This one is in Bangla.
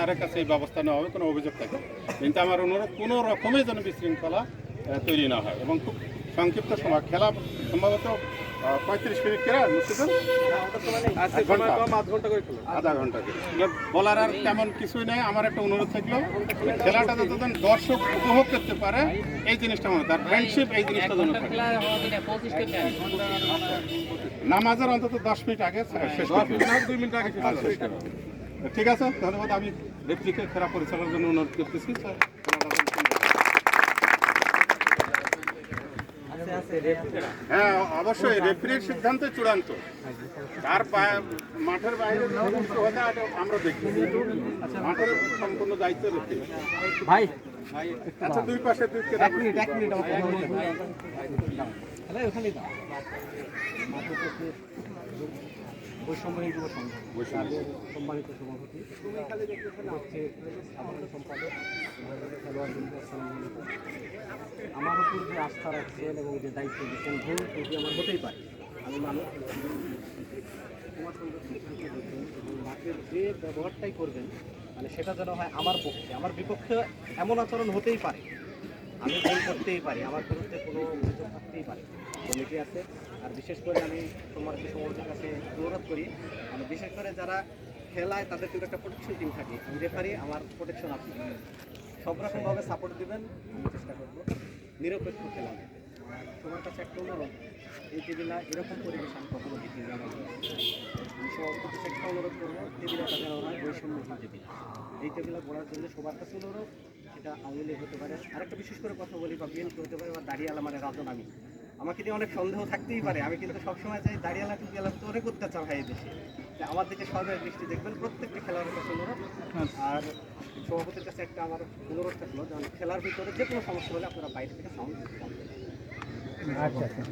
তার কাছে এই ব্যবস্থা নেওয়া হবে কোনো অভিযোগ থাকে কিন্তু আমার অনুরোধ কোনো রকমের যেন বিশৃঙ্খলা তৈরি না হয় এবং খুব সংক্ষিপ্ত সময়। খেলা সম্ভবত পঁয়ত্রিশ মিনিট। সময় কম আধ ঘণ্টা করে আধা ঘণ্টা করে। বলার আর তেমন কিছুই নেই। আমার একটা অনুরোধ থাকল খেলাটা যতদিন দর্শক উপভোগ করতে পারে এই জিনিসটা মনে তার ফ্রেন্ডশিপ এই জিনিসটা যেন নামাজের অন্তত দশ মিনিট আগে শেষ দুই মিনিট আগে শেষ। ঠিক আছে ধন্যবাদ আমি রেপ্লিকে খেলা পরিচালনার জন্য অনুরোধ করতেছি স্যার, খেলাটা যেন সুন্দর হয়। হ্যাঁ অবশ্যই রেফারির সিদ্ধান্ত চূড়ান্ত। তার মাঠের বাইরে হয় আমরা দেখি। মাঠের সম্পূর্ণ দায়িত্ব রেফারি ভাই আচ্ছা দুই পাশে দুই এক মিনিট এক মিনিট আমার কথা বলতে হবে। আরে ওখানেই দাও। বৈষম্যহীন যুব সংঘ। সম্মানিত সভাপতি হচ্ছে সাধারণ সম্পাদক আমার উপর যে আস্থা রাখছেন এবং যে দায়িত্ব দিচ্ছেন, ভুল ত্রুটি আমার হতেই পারে। আমি মানুষ, তোমার যে ব্যবহারটাই করবেন মানে সেটা যেন হয় আমার পক্ষে। আমার বিপক্ষে এমন আচরণ হতেই পারে। আমি ভুল করতেই পারি, আমার বিরুদ্ধে কোনো অভিযোগ থাকতেই পারে। কমিটি আছে, আর বিশেষ করে আমি সম্মানিত সমাজের কাছে অনুরোধ করি মানে বিশেষ করে যারা খেলায় তাদের কিন্তু একটা প্রোটেকশন টিম থাকে। রেফারি আমার প্রোটেকশন আছে। সব রকমভাবে সাপোর্ট দেবেন, আমি চেষ্টা করব। নিরপেক্ষ খেলা। তোমার কাছে একটা অনুরোধ, এই টেবিলা এরকম পরিবেশ আমি কখনো দেখি না আমি সবার কাছে একটা অনুরোধ করব টেবিলাটা যেন হয় বৈষম্যহীন টেবিলা এই টেবিলা গড়ার জন্য সবার কাছে অনুরোধ, সেটা আওয়ামী হতে পারে। আরেকটা বিশেষ করে কথা বলি বা বিএনপি হতে পারে বা দাঁড়িয়ে মানে রাজন আমি আমাকে নিয়ে অনেক সন্দেহ থাকতেই পারে। আমি কিন্তু সবসময় চাই দাঁড়িয়ে টু গেলাম তো অনেক অত্যাচার হয় দেশে। আমার দিকে সবাই দৃষ্টি দেখবেন, প্রত্যেকটা খেলোয়াড়ের কাছে অনুরোধ। আর সভাপতির কাছে একটা আমার অনুরোধ থাকল যেমন খেলার ভিতরে যে কোনো সমস্যা হলে আপনারা বাইরে থেকে সাউন্ড আচ্ছা আচ্ছা।